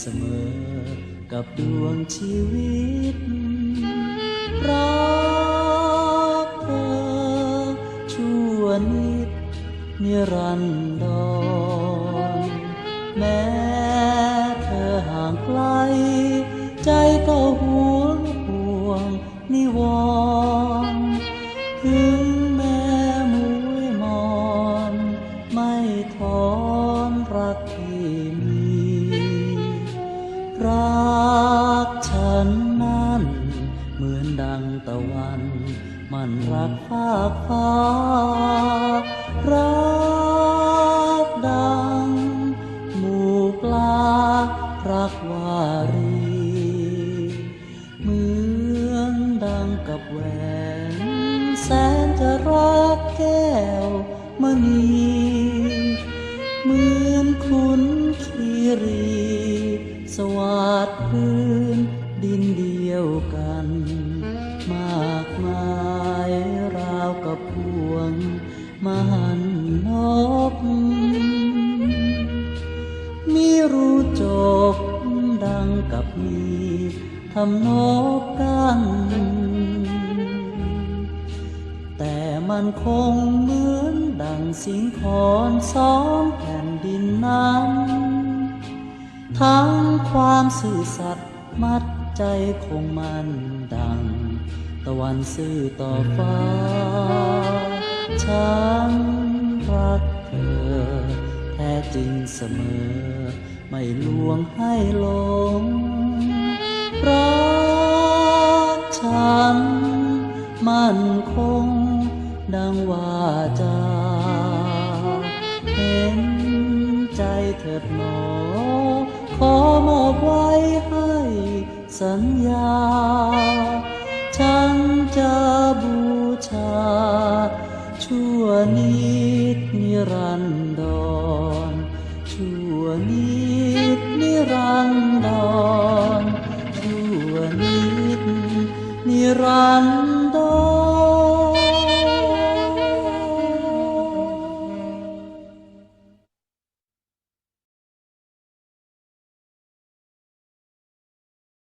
เสมอ กับดวงชีวิตรักเธอชั่วนิดนิรันดรแม้เธอห่างไกล ใจก็ห่วงห่วงนิวร นั้น เหมือนดังตะวัน มันรักภาคฟ้ารักดังหมู่ปลารักวารี เหมือนดังกับแหวนแสนจะรักแก้วมณีเหมือนคุณคีรี สวัสดพื้นดินดี ยวกัน มากมายราวกับพวงมหันนกมีรู้จบดังกับมีทำนกกัน แต่มันคงเหมือนดังสิงคอนสองแผ่นดินนั้น ทั้งความสื่อสัตย์ มัดใจคงมันดัง ตะวันซื่อต่อฟ้า ฉันรักเธอ แท้จริงเสมอ ไม่ลวงให้หลง รักฉัน มั่นคง ดังว่าจาเห็นใจเถิดหนอ ขอมอบไว้ให้ สัญญา ฉันจะบูชา ชั่วนิดนิรันดร ชั่วนิดนิรันดร ชั่วนิดนิรัน